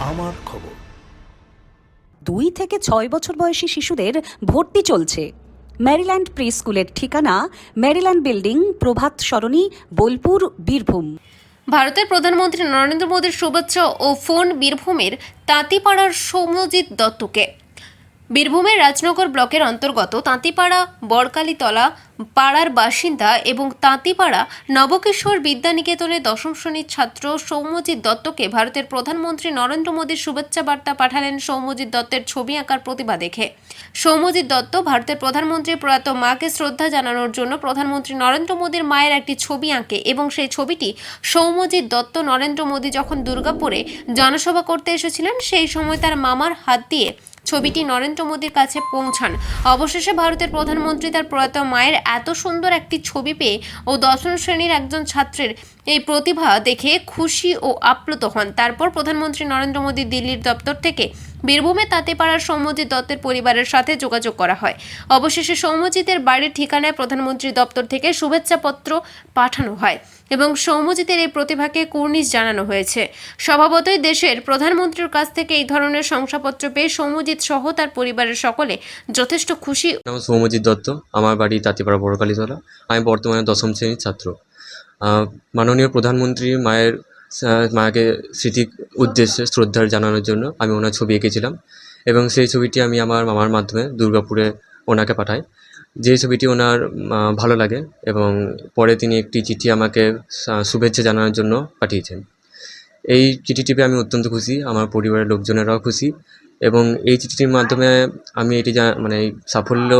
আমার খবর। দুই থেকে ছয় বছর বয়সী শিশুদের ভর্তি চলছে। ম্যারিল্যান্ড প্রি স্কুলের ঠিকানা ম্যারিল্যান্ড বিল্ডিং প্রভাত সরণি বোলপুর বীরভূম। ভারতের প্রধানমন্ত্রী নরেন্দ্র মোদীর শুভেচ্ছা ও ফোন বীরভূমের তাঁতিপাড়ার সৌম্যজিৎ দত্তকে। বীরভূমের রাজনগর ব্লকের অন্তর্গত তাঁতিপাড়া বরকালীতলা পাড়ার বাসিন্দা এবং তাঁতিপাড়া নবকিশোর বিদ্যানিকেতনের দশম শ্রেণির ছাত্র সৌম্যজিৎ দত্তকে ভারতের প্রধানমন্ত্রী নরেন্দ্র মোদীর শুভেচ্ছা বার্তা পাঠালেন সৌম্যজিৎ দত্তের ছবি আঁকার প্রতিভা দেখে। সৌম্যজিৎ দত্ত ভারতের প্রধানমন্ত্রীর প্রয়াত মাকে শ্রদ্ধা জানানোর জন্য প্রধানমন্ত্রী নরেন্দ্র মোদীর মায়ের একটি ছবি আঁকে এবং সেই ছবিটি সৌম্যজিৎ দত্ত, নরেন্দ্র মোদী যখন দুর্গাপুরে জনসভা করতে এসেছিলেন, সেই সময় তার মামার হাত দিয়ে ছবিটি নরেন্দ্র মোদীর কাছে পৌঁছান। অবশেষে ভারতের প্রধানমন্ত্রী তার প্রয়াত মায়ের এত সুন্দর একটি ছবি পেয়ে ও দশম শ্রেণির একজন ছাত্রের এই প্রতিভা দেখে খুশি ও আপ্লুত হন। তারপর প্রধানমন্ত্রী নরেন্দ্র মোদী দিল্লির দপ্তর থেকে বীরভূমে তাঁতেপাড়ার সৌম্যজিৎ দত্তের পরিবারের সাথে যোগাযোগ করা হয়। অবশেষে সৌম্যজিতের বাড়ির ঠিকানায় প্রধানমন্ত্রী দপ্তর থেকে শুভেচ্ছাপত্র পাঠানো হয় এবং সৌম্যজিতের এই প্রতিভাকে কুর্নিশ জানানো হয়েছে। স্বভাবতই দেশের প্রধানমন্ত্রীর কাছ থেকে এই ধরনের শংসাপত্র পেয়ে সৌম্যজিৎ সহ তার পরিবারের সকলে যথেষ্ট খুশি। সৌম্যজিৎ দত্ত। আমার বাড়ি তাঁতিপাড়া বড়কালীতলা। আমি বর্তমানে দশম শ্রেণির ছাত্র। মাননীয় প্রধানমন্ত্রী মায়ের মাকে স্মৃতি উদ্দেশ্যে শ্রদ্ধার জানানোর জন্য আমি ওনার ছবি এঁকেছিলাম এবং সেই ছবিটি আমি আমার মামার মাধ্যমে দুর্গাপুরে ওনাকে পাঠাই। যে ছবিটি ওনার ভালো লাগে এবং পরে তিনি একটি চিঠি আমাকে শুভেচ্ছা জানানোর জন্য পাঠিয়েছেন। এই চিঠিটি পেয়ে আমি অত্যন্ত খুশি, আমার পরিবারের লোকজনেরাও খুশি এবং এই চিঠিটির মাধ্যমে আমি এটি মানে সাফল্য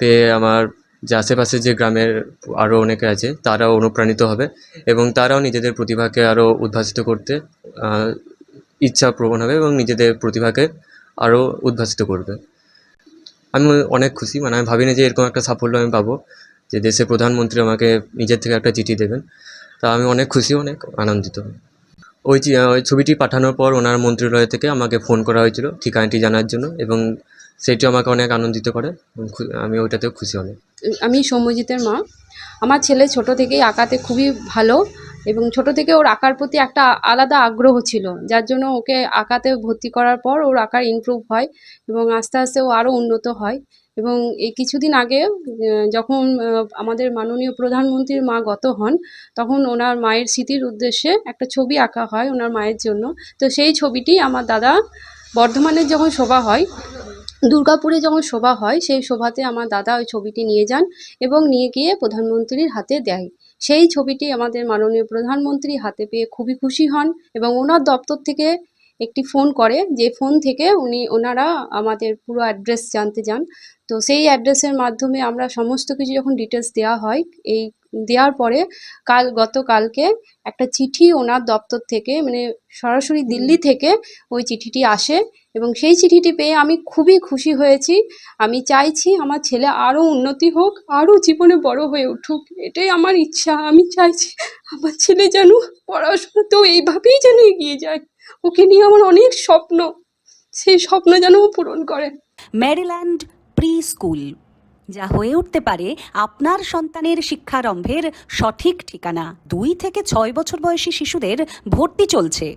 পেয়ে আমার যে আশেপাশে যে গ্রামের আরও অনেকে আছে, তারাও অনুপ্রাণিত হবে এবং তারাও নিজেদের প্রতিভাকে আরও উদ্ভাসিত করতে ইচ্ছা প্রবণ হবে এবং নিজেদের প্রতিভাকে আরও উদ্ভাসিত করবে। আমি অনেক খুশি মানে আমি ভাবিনি যে এরকম একটা সাফল্য আমি পাবো যে দেশের প্রধানমন্ত্রী আমাকে নিজের থেকে একটা চিঠি দেবেন। তা আমি অনেক খুশি, অনেক আনন্দিত। ওই ওই ছবিটি পাঠানোর পর ওনার মন্ত্রণালয় থেকে আমাকে ফোন করা হয়েছিল ঠিকানাটি জানার জন্য এবং সেটি আমাকে অনেক আনন্দিত করে আমি ওইটাতেও খুশি অনেক আমি সৌম্যজিতের মা। আমার ছেলে ছোট থেকেই আঁকাতে খুবই ভালো এবং ছোট থেকে ওর আঁকার প্রতি একটা আলাদা আগ্রহ ছিল, যার জন্য ওকে আঁকাতে ভর্তি করার পর ওর আঁকার ইমপ্রুভ হয় এবং আস্তে আস্তে ও আরও উন্নত হয় এবং এই কিছুদিন আগে যখন আমাদের মাননীয় প্রধানমন্ত্রীর মা গত হন, তখন ওনার মায়ের স্মৃতির উদ্দেশ্যে একটা ছবি আঁকা হয় ওনার মায়ের জন্য। তো সেই ছবিটি আমার দাদা বর্ধমানের যখন শোভা হয় দুর্গাপুরে যখন শোভা হয়, সেই শোভাতে আমার দাদা ওই ছবিটি নিয়ে যান এবং নিয়ে গিয়ে প্রধানমন্ত্রীর হাতে দেয়। সেই ছবিটি আমাদের মাননীয় প্রধানমন্ত্রী হাতে পেয়ে খুবই খুশি হন এবং ওনার দপ্তর থেকে একটি ফোন করে, যে ফোন থেকে উনি, ওনারা আমাদের পুরো অ্যাড্রেস জানতে যান। তো সেই অ্যাড্রেসের মাধ্যমে আমরা সমস্ত কিছু যখন ডিটেলস দেওয়া হয়, এই দেওয়ার পরে কাল গতকালকে একটা চিঠি ওনার দপ্তর থেকে মানে সরাসরি দিল্লি থেকে ওই চিঠিটি আসে এবং সেই চিঠিটি পেয়ে আমি খুবই খুশি হয়েছি। আমি চাইছি আমার ছেলে আরও উন্নতি হোক, আরও জীবনে বড় হয়ে উঠুক, এটাই আমার ইচ্ছা। আমি চাইছি আমার ছেলে যেন পড়াশোনাতেও এইভাবেই যেন এগিয়ে যায়। ওকে নিয়ে আমার অনেক স্বপ্ন, সেই স্বপ্ন যেন ও পূরণ করে। ম্যারিল্যান্ড প্রি স্কুল যা হয়ে উঠতে পারে আপনার সন্তানের শিক্ষারম্ভের সঠিক ঠিকানা। দুই থেকে ছয় বছর বয়সী শিশুদের ভর্তি চলছে।